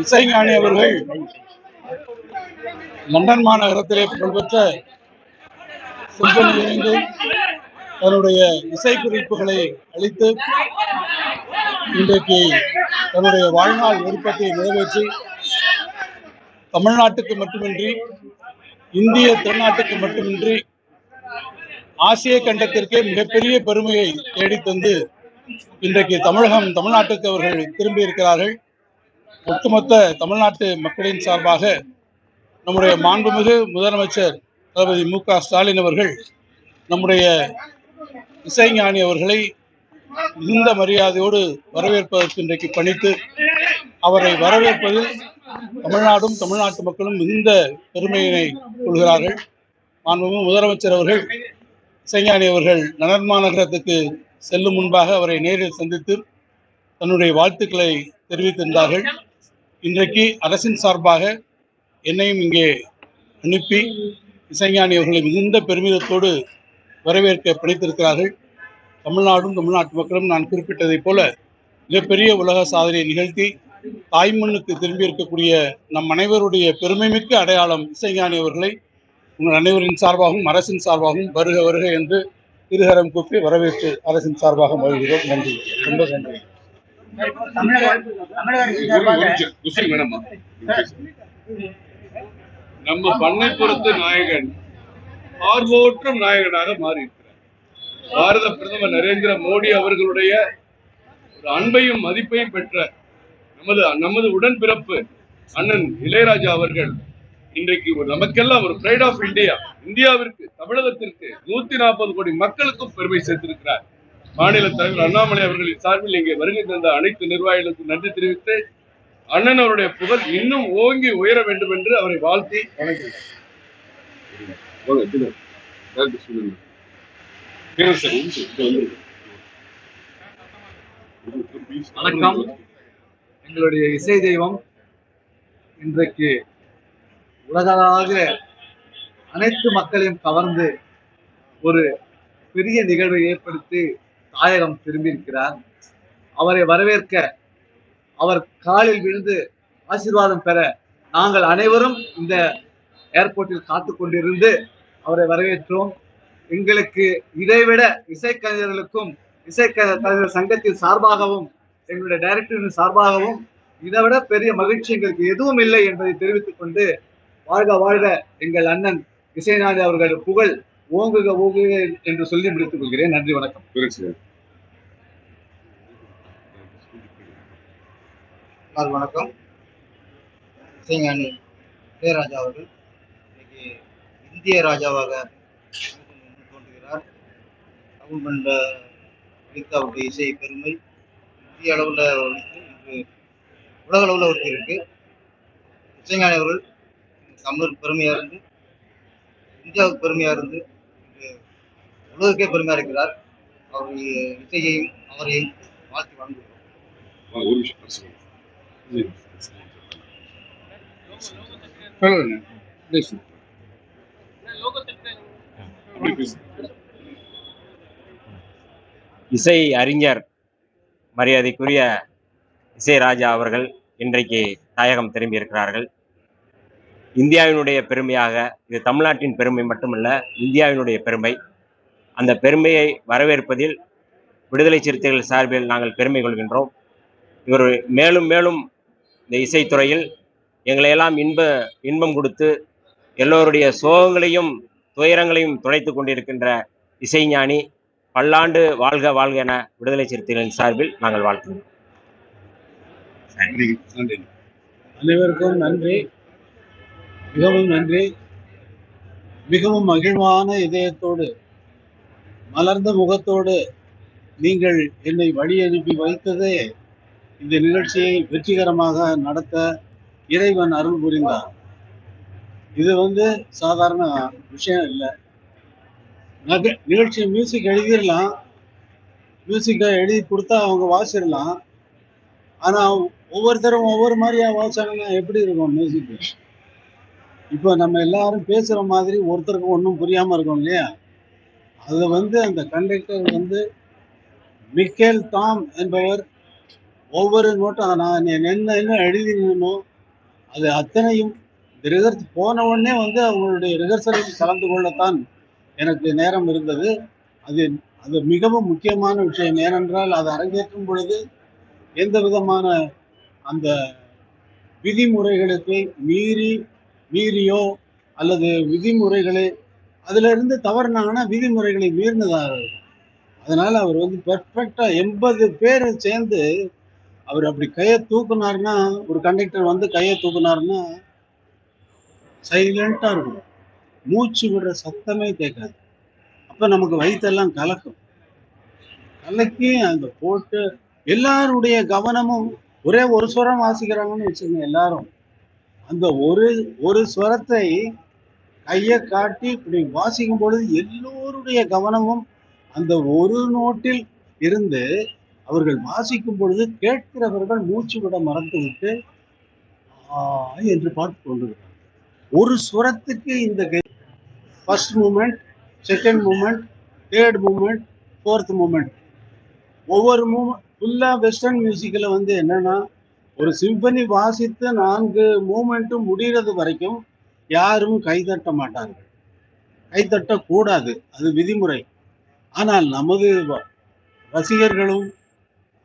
இசைஞானி அவர்கள் லண்டன் மாநகரத்திலே புகழ்பெற்ற சிம்பனி இணைந்து தன்னுடைய இசை குறிப்புகளை அளித்து இன்றைக்கு தன்னுடைய வாழ்நாள் விருப்பத்தை நிறைவேற்றி தமிழ்நாட்டுக்கு மட்டுமின்றி இந்திய திருநாட்டுக்கு மட்டுமின்றி ஆசிய கண்டத்திற்கே மிகப்பெரிய பெருமையை தேடித்தந்து இன்றைக்கு தமிழகம் தமிழ்நாட்டுக்கு அவர்கள் திரும்பி இருக்கிறார்கள் ஒட்டுமொத்த தமிழ்நாட்டு மக்களின் சார்பாக நம்முடைய மாண்புமிகு முதலமைச்சர் தளபதி மு க ஸ்டாலின் அவர்கள் நம்முடைய இசைஞானி அவர்களை மிகுந்த மரியாதையோடு வரவேற்பதற்கு இன்றைக்கு பணித்து அவரை வரவேற்பதில் தமிழ்நாடும் தமிழ்நாட்டு மக்களும் மிகுந்த பெருமையினை கொள்கிறார்கள். மாண்புமிகு முதலமைச்சர் அவர்கள் இசைஞானி அவர்கள் நனர்மாநகரத்துக்கு செல்லும் முன்பாக அவரை நேரில் சந்தித்து தன்னுடைய வாழ்த்துக்களை தெரிவித்திருந்தார்கள். இன்றைக்கு அரசின் சார்பாக என்னையும் இங்கே அனுப்பி இசைஞானி அவர்களை மிகுந்த பெருமிதத்தோடு வரவேற்க பணித்திருக்கிறார்கள். தமிழ்நாடும் தமிழ்நாட்டு மக்களும் நான் குறிப்பிட்டதைப் போல மிகப்பெரிய உலக சாதனையை நிகழ்த்தி தாய்மண்ணுக்கு திரும்பி இருக்கக்கூடிய நம் அனைவருடைய பெருமைமிக்க அடையாளம் இசைஞானி அவர்களை உங்கள் அனைவரின் சார்பாகவும் அரசின் சார்பாகவும் வருக வருக என்று இருகரம் கூப்பி வரவேற்று அரசின் சார்பாக மகிழ்கிறோம். நன்றி. ரொம்ப நன்றி. நம்ம பண்ணைப்புறத்து நாயகன் ஆர்வோற்றும் நாயகனாக மாறி இருக்கிறார் பாரத பிரதமர் நரேந்திர மோடி அவர்களுடைய ஒரு அன்பையும் மதிப்பையும் பெற்ற நமது நமது உடன்பிறப்பு அண்ணன் இளையராஜா அவர்கள் இன்றைக்கு ஒரு நமக்கெல்லாம் ஒரு பிரைட் ஆஃப் இந்தியா இந்தியாவிற்கு தமிழகத்திற்கு நூத்தி நாற்பது கோடி மக்களுக்கும் பெருமை சேர்த்திருக்கிறார். மாநில தலைவர் அண்ணாமலை அவர்களின் சார்பில் இங்கே வருகை தந்த அனைத்து நிர்வாகிகளுக்கும் நன்றி தெரிவித்து அண்ணன் அவருடைய புகழ் இன்னும் ஓங்கி உயர வேண்டும் என்று அவரை வாழ்த்தி வணக்கம். எங்களுடைய இசை தெய்வம் இன்றைக்கு உலகளாக அனைத்து மக்களையும் கவர்ந்து ஒரு பெரிய நிகழ்வை ஏற்படுத்தி தாயகம் திரும்பியிருக்கிறார். அவரை வரவேற்க அவர் காலில் விழுந்து ஆசீர்வாதம் பெற நாங்கள் அனைவரும் இந்த ஏர்போர்ட்டில் காத்து கொண்டிருந்து அவரை வரவேற்றோம். எங்களுக்கு இதைவிட இசைக்கலைஞர்களுக்கும் இசைக்கலைஞர் சங்கத்தின் சார்பாகவும் எங்களுடைய டைரக்டரின் சார்பாகவும் இதைவிட பெரிய மகிழ்ச்சி எங்களுக்கு எதுவும் இல்லை என்பதை தெரிவித்துக் கொண்டு வாழ்க வாழ்க எங்கள் அண்ணன் இசைநாதி அவர்கள் புகழ் ஓங்குக ஓங்குக என்று சொல்லி முடித்துக் கொள்கிறேன். நன்றி வணக்கம். எல்லாருக்கும் வணக்கம். இசைஞானி இளையராஜா அவர்கள். இன்னைக்கு இந்திய ராஜாவாக தோன்றுகிறார். தமிழ் பண்ற கீதாவுடைய இசை பெருமை இந்திய அளவில் அவருக்கு இன்று உலக அளவில் அவருக்கு இருக்கு. இசைஞானி அவர்கள் தமிழ் பெருமையாக இருந்து இந்தியாவுக்கு பெருமையாக இருந்து இன்று பெருமையாக இருக்கிறார். அவருடைய இசையையும் அவரையும் வாழ்த்தி வழங்குகிறோம் ஒரு நிமிஷம். இசை அறிஞர் மரியாதைக்குரிய இசை ராஜா அவர்கள் இன்றைக்கு தாயகம் திரும்பி இருக்கிறார்கள் இந்தியாவினுடைய பெருமையாக இது தமிழ்நாட்டின் பெருமை மட்டுமல்ல இந்தியாவினுடைய பெருமை. அந்த பெருமையை வரவேற்பதில் விடுதலை சிறுத்தைகள் சார்பில் நாங்கள் பெருமை கொள்கின்றோம். இவர் மேலும் மேலும் இந்த இசைத்துறையில் எங்களையெல்லாம் இன்ப இன்பம் கொடுத்து எல்லோருடைய சோகங்களையும் துயரங்களையும் துடைத்து கொண்டிருக்கின்ற இசைஞானி பல்லாண்டு வாழ்க வாழ்க என விடுதலை சிறுத்தைகளின் சார்பில் நாங்கள் வாழ்த்துகிறோம். நன்றி அனைவருக்கும் நன்றி. மிகவும் நன்றி. மிகவும் மகிழ்வான இதயத்தோடு மலர்ந்த முகத்தோடு நீங்கள் என்னை வழி அனுப்பி வைத்ததே இந்த நிகழ்ச்சியை வெற்றிகரமாக நடத்த இறைவன் அருள் புரிந்தார். இது வந்து சாதாரண விஷயம் இல்லை. நக நிகழ்ச்சி மியூசிக் எழுதிடலாம். மியூசிக்கை எழுதி கொடுத்தா அவங்க வாசிடலாம். ஆனால் ஒவ்வொருத்தரும் ஒவ்வொரு மாதிரியா வாசிச்சாங்கன்னா எப்படி இருக்கும் மியூசிக் இப்போ நம்ம எல்லாரும் பேசுகிற மாதிரி ஒருத்தருக்கு ஒன்றும் புரியாமல் இருக்கும் இல்லையா? அது வந்து அந்த கண்டக்டர் வந்து மிக்கேல் டாம் என்பவர் ஒவ்வொரு நோட்டும் நான் என்ன என்ன எழுதினோ அது அத்தனையும் ரிஹர்ஸ் போன உடனே வந்து அவங்களுடைய ரிஹர்சலில் கலந்து கொள்ளத்தான் எனக்கு நேரம் இருந்தது அது அது மிகவும் முக்கியமான விஷயம் ஏனென்றால் அது அரங்கேற்றும் பொழுது எந்த விதமான அந்த விதிமுறைகளுக்கு மீறி மீறியோ அல்லது விதிமுறைகளை அதிலிருந்து தவறுனாங்கன்னா விதிமுறைகளை மீறினதாக இருக்கும். அவர் வந்து பெர்ஃபெக்டாக எண்பது பேர் சேர்ந்து அவர் அப்படி கையை தூக்குனாருன்னா ஒரு கண்டக்டர் வந்து கையை தூக்குனாருன்னா சைலண்டா இருக்கும். மூச்சு விடுற சத்தமே கேட்காது. அப்ப நமக்கு வயிற்றெல்லாம் கலக்கும். கலக்கி அந்த போட்டு எல்லாருடைய கவனமும் ஒரே ஒரு ஸ்வரம் வாசிக்கிறாங்கன்னு வச்சுக்கோங்க எல்லாரும். அந்த ஒரு ஒரு ஸ்வரத்தை கையை காட்டி இப்படி வாசிக்கும் பொழுது எல்லோருடைய கவனமும் அந்த ஒரு நோட்டில் இருந்து அவர்கள் வாசிக்கும் பொழுது கேட்கிறவர்கள் மூச்சு விட மறந்துவிட்டு என்று பார்த்து கொண்டிருக்கிறார் ஒரு சுரத்துக்கு இந்த first moment second moment third moment fourth moment ஒவ்வொரு மூமெண்ட் ஃபுல்லாக வெஸ்டர்ன் மியூசிக்கில் வந்து என்னன்னா ஒரு சிம்பனி வாசித்து நான்கு மூமெண்ட்டும் முடிகிறது வரைக்கும் யாரும் கைதட்ட மாட்டார்கள். கைதட்டக்கூடாது அது விதிமுறை. ஆனால் நமது ரசிகர்களும்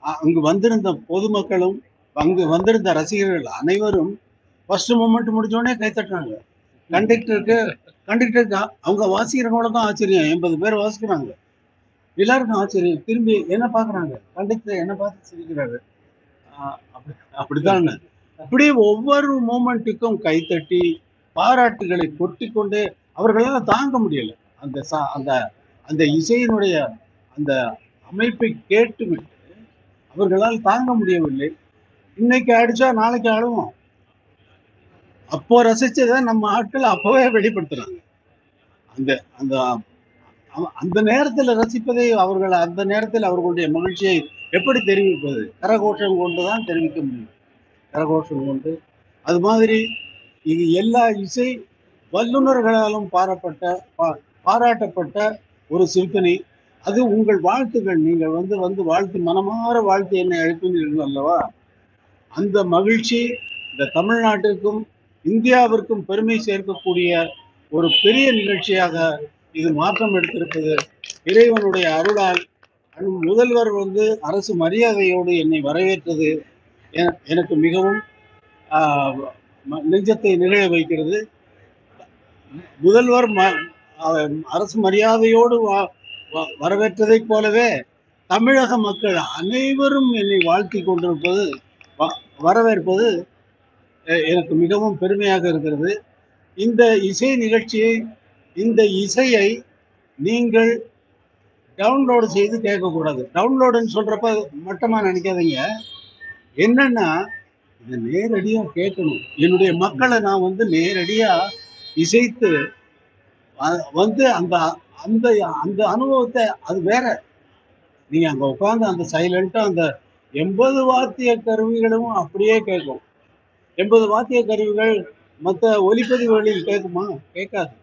அங்கு வந்திருந்த பொதுமக்களும் அங்கு வந்திருந்த ரசிகர்கள் அனைவரும் ஃபர்ஸ்ட் மூமெண்ட் முடிஞ்சோடனே கைத்தட்டுறாங்க கண்டக்டருக்கு கண்டக்டருக்கு அவங்க வாசிக்கிறவங்கள தான் ஆச்சரியம். எண்பது பேர் வாசிக்கிறாங்க. எல்லாருக்கும் ஆச்சரியம். திரும்பி என்ன பார்க்குறாங்க? கண்டக்டர் என்ன பார்த்து சிரிக்கிறாரு? ஆஹ் அப்படி அப்படித்தாங்க இப்படி ஒவ்வொரு மூமெண்ட்டுக்கும் கைத்தட்டி பாராட்டுகளை கொட்டி கொண்டு அவர்களால் தாங்க முடியல. அந்த சா- அந்த அந்த இசையினுடைய அந்த அமைப்பை கேட்டுவிட்டு அவர்களால் தாங்க முடியவில்லை. இன்னைக்கு அடிச்சா நாளைக்கு அழுவோம். அப்போ ரசிச்சதை நம்ம ஆட்கள் அப்பவே வெளிப்படுத்துறாங்க. அந்த அந்த அந்த நேரத்தில் ரசிப்பதை அவர்கள் அந்த நேரத்தில் அவர்களுடைய மகிழ்ச்சியை எப்படி தெரிவிப்பது? கரகோஷம் கொண்டு தான் தெரிவிக்க முடியும். கரகோஷம் கொண்டு. அது மாதிரி இது எல்லா இசை வல்லுநர்களாலும் பாராட்டப்பட்ட பா- பாராட்டப்பட்ட ஒரு சிம்பனி அது உங்கள் வாழ்த்துகள் நீங்கள் வந்து வந்து வாழ்த்து மனமாற வாழ்த்து என்னை அழைப்பினீர்கள் அல்லவா? அந்த மகிழ்ச்சி இந்த தமிழ்நாட்டிற்கும் இந்தியாவிற்கும் பெருமை சேர்க்கக்கூடிய ஒரு பெரிய நிகழ்ச்சியாக இது மாற்றம் எடுத்திருப்பது இறைவனுடைய அருளால் முதல்வர் வந்து அரசு மரியாதையோடு என்னை வரவேற்றது. எனக்கு மிகவும் நெஞ்சத்தை நிகழ வைக்கிறது. முதல்வர் ம- அரசு மரியாதையோடு வா- வரவேற்றதைப் போலவே தமிழக மக்கள் அனைவரும் என்னை வாழ்த்தி கொண்டிருப்பது வ- வரவேற்பது எனக்கு மிகவும் பெருமையாக இருக்கிறது. இந்த இசை நிகழ்ச்சியை இந்த இசையை நீங்கள் டவுன்லோடு செய்து கேட்கக்கூடாது. டவுன்லோடுன்னு சொல்கிறப்ப மட்டமாக நினைக்காதீங்க. என்னென்னா இதை நேரடியாக கேட்கணும். என்னுடைய மக்களை நான் வந்து நேரடியாக இசைத்து வந்து அந்த அந்த அந்த அனுபவத்தை அது வேற. நீங்க அங்க உட்காந்து அந்த சைலண்டா அந்த எண்பது வாத்திய கருவிகளும் அப்படியே கேட்கும். எண்பது வாத்திய கருவிகள் மற்ற ஒலிப்பதிவுகளில் கேட்குமா? கேட்காது.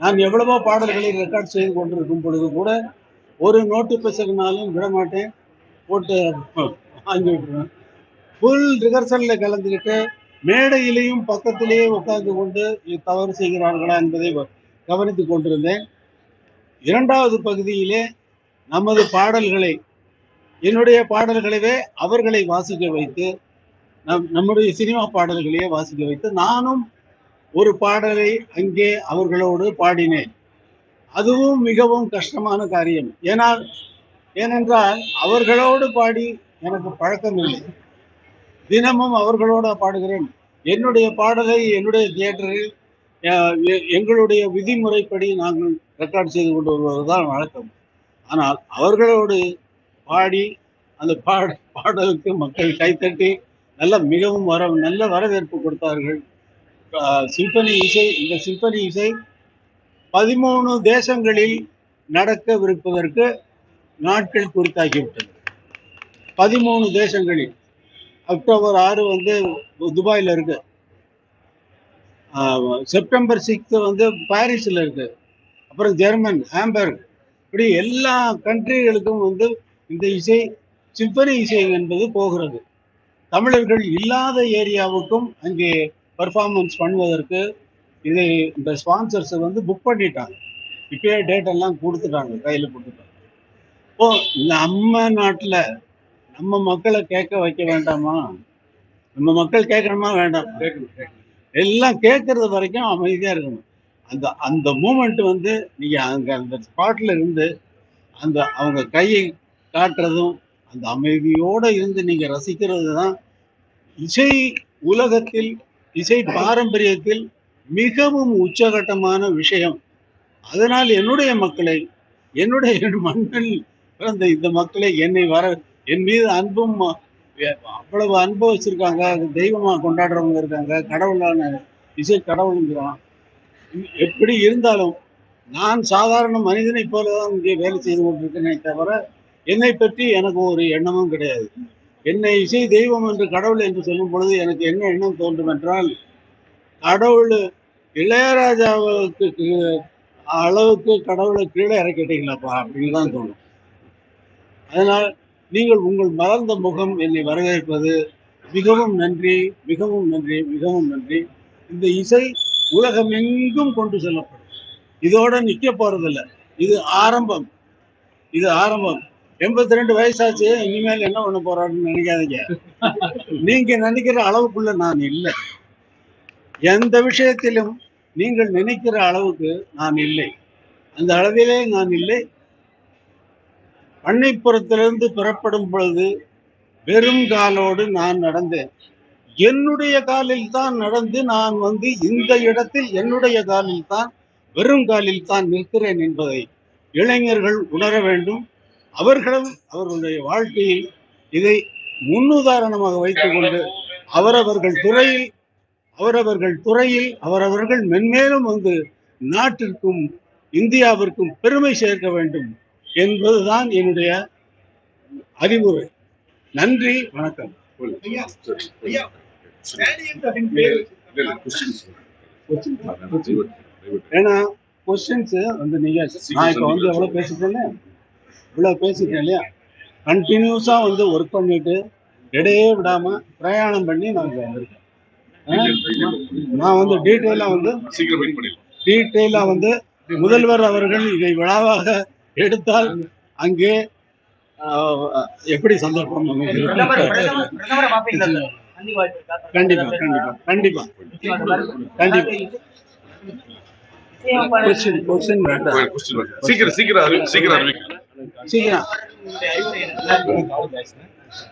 நான் எவ்வளவோ பாடல்களை ரெக்கார்ட் செய்து கொண்டிருக்கும் பொழுது கூட ஒரு நோட்டு பிசகுனாலும் விடமாட்டேன் போட்டு வாங்கி விட்டுருவேன். ஃபுல் ரிஹர்சலில் கலந்துக்கிட்டு மேடையிலையும் பக்கத்திலேயே உட்கார்ந்து கொண்டு தவறு செய்கிறார்களா என்பதை கவனித்து கொண்டிருந்தேன். இரண்டாவது பகுதியிலே நமது பாடல்களை என்னுடைய பாடல்களவே அவர்களை வாசிக்க வைத்து நம் நம்முடைய சினிமா பாடல்களையே வாசிக்க வைத்து நானும் ஒரு பாடலை அங்கே அவர்களோடு பாடினேன். அதுவும் மிகவும் கஷ்டமான காரியம். ஏனால் ஏனென்றால் அவர்களோடு பாடி எனக்கு பழக்கம் இல்லை தினமும் அவர்களோட பாடுகிறேன். என்னுடைய பாடலை என்னுடைய தியேட்டரில் எ- எங்களுடைய விதிமுறைப்படி நாங்கள் ரெக்கார்ட் செய்து கொண்டு வருவதுதான் வழக்கம். ஆனால் அவர்களோடு பாடி அந்த பாட பாடலுக்கு மக்கள் கைத்தட்டி நல்ல மிகவும் வர நல்ல வரவேற்பு கொடுத்தார்கள். சிம்பனி இசை இந்த சிம்பனி இசை பதிமூணு தேசங்களில் நடக்கவிருப்பதற்கு நாட்கள் குறித்தாகிவிட்டது. பதிமூணு தேசங்களில். அக்டோபர் ஆறு வந்து துபாயில் இருக்கு. செப்டம்பர் சிக்ஸ்த்து வந்து பாரிஸில் இருக்கு. அப்புறம் ஜெர்மன் ஹாம்பர்க். இப்படி எல்லா கண்ட்ரிகளுக்கும் வந்து இந்த இசை சிம்பனி இசை என்பது போகிறது. தமிழர்கள் இல்லாத ஏரியாவுக்கும் அங்கே பர்ஃபார்மன்ஸ் பண்ணுவதற்கு இதை இந்த ஸ்பான்சர்ஸ் வந்து புக் பண்ணிட்டாங்க. இப்பயே டேட் எல்லாம் கொடுத்துட்டாங்க கையில் கொடுத்துட்டாங்க. இப்போ நம்ம நாட்டில் நம்ம மக்களை கேட்க வைக்க வேண்டாமா? நம்ம மக்கள் கேட்கணுமா? வேண்டாம்? எல்லாம் கேட்கறது வரைக்கும் அமைதியா இருக்கணும். அந்த அந்த மூமெண்ட் வந்து நீங்கள் அங்கே அந்த ஸ்பாட்டில் இருந்து அந்த அவங்க கையை காட்டுறதும் அந்த அமைதியோடு இருந்து நீங்கள் ரசிக்கிறது தான் இசை உலகத்தில் இசை பாரம்பரியத்தில் மிகவும் உச்சகட்டமான விஷயம். அதனால் என்னுடைய மக்களை என்னுடைய மண்ணில் பிறந்த இந்த மக்களை என்னை வர என் மீது அன்பும் அவ்வளவு அன்பு தெய்வமாக கொண்டாடுறவங்க இருக்காங்க கடவுளான இசை கடவுளுங்கிறான். எப்படி இருந்தாலும் நான் சாதாரண மனிதனை போலதான் இங்கே வேலை செய்து கொண்டிருக்கிறேனே தவிர என்னை பற்றி எனக்கு ஒரு எண்ணமும் கிடையாது. என்னை இசை தெய்வம் என்று கடவுள் என்று சொல்லும் பொழுது எனக்கு என்ன எண்ணம் தோன்றும் என்றால் கடவுள் இளையராஜாவுக்கு அளவுக்கு கடவுளை கீழே இறக்கிட்டீங்களாப்பா அப்படின்னு தான் தோணும். அதனால் நீங்கள் உங்கள் மலர்ந்த முகம் என்னை வரவேற்பது மிகவும் நன்றி மிகவும் நன்றி மிகவும் நன்றி. இந்த இசை உலகம் எங்கும் கொண்டு செல்லப்படும். இதோட நிக்க போறதில்ல. இது ஆரம்பம். இது ஆரம்பம். எண்பத்தி ரெண்டு வயசாச்சு இனிமேல் என்ன பண்ண போறாருன்னு நினைக்காதீங்க. நீங்க நினைக்கிற அளவுக்குள்ள நான் இல்லை. எந்த விஷயத்திலும் நீங்கள் நினைக்கிற அளவுக்கு நான் இல்லை. அந்த அளவிலே நான் இல்லை. பண்ணைப்புறத்திலிருந்து புறப்படும் பொழுது வெறும் காலோடு நான் நடந்தேன். என்னுடைய காலில் தான் நடந்து நான் வந்து இந்த இடத்தில் என்னுடைய காலில் தான் வெறும் காலில் தான் நிற்கிறேன் என்பதை இளைஞர்கள் உணர வேண்டும். அவர்களும் அவர்களுடைய வாழ்க்கையில் இதை முன்னுதாரணமாக வைத்துக்கொண்டு அவரவர்கள் துறையில் அவரவர்கள் துறையில் அவரவர்கள் மென்மேலும் வந்து நாட்டிற்கும் இந்தியாவிற்கும் பெருமை சேர்க்க வேண்டும் என்பதுதான் என்னுடைய அறிவுரை. நன்றி வணக்கம். ஏன்னா கொஸ்டின்ஸ் வந்து நீங்க நான் இப்ப வந்து எவ்வளவு பேசிட்டேன்னு இவ்வளவு பேசிட்டேன் இல்லையா? கண்டினியூஸா வந்து ஒர்க் பண்ணிட்டு இடையே விடாம பிரயாணம் பண்ணி நான் இங்க வந்திருக்கேன்? நான் வந்து டீட்டெயிலா வந்து சீக்கிரம் வெயிட் பண்ணிடலாம். டீட்டெயிலா வந்து முதல்வர் அவர்கள் இதை விழாவாக எடுத்தால் அங்கே ஆஹ், எப்படி சந்தர்ப்பம்? கண்டிப்பா கண்டிப்பா கண்டிப்பா கண்டிப்பா. சீக்கிரம் சீக்கிரம் சீக்கிரம் சீக்கிரம்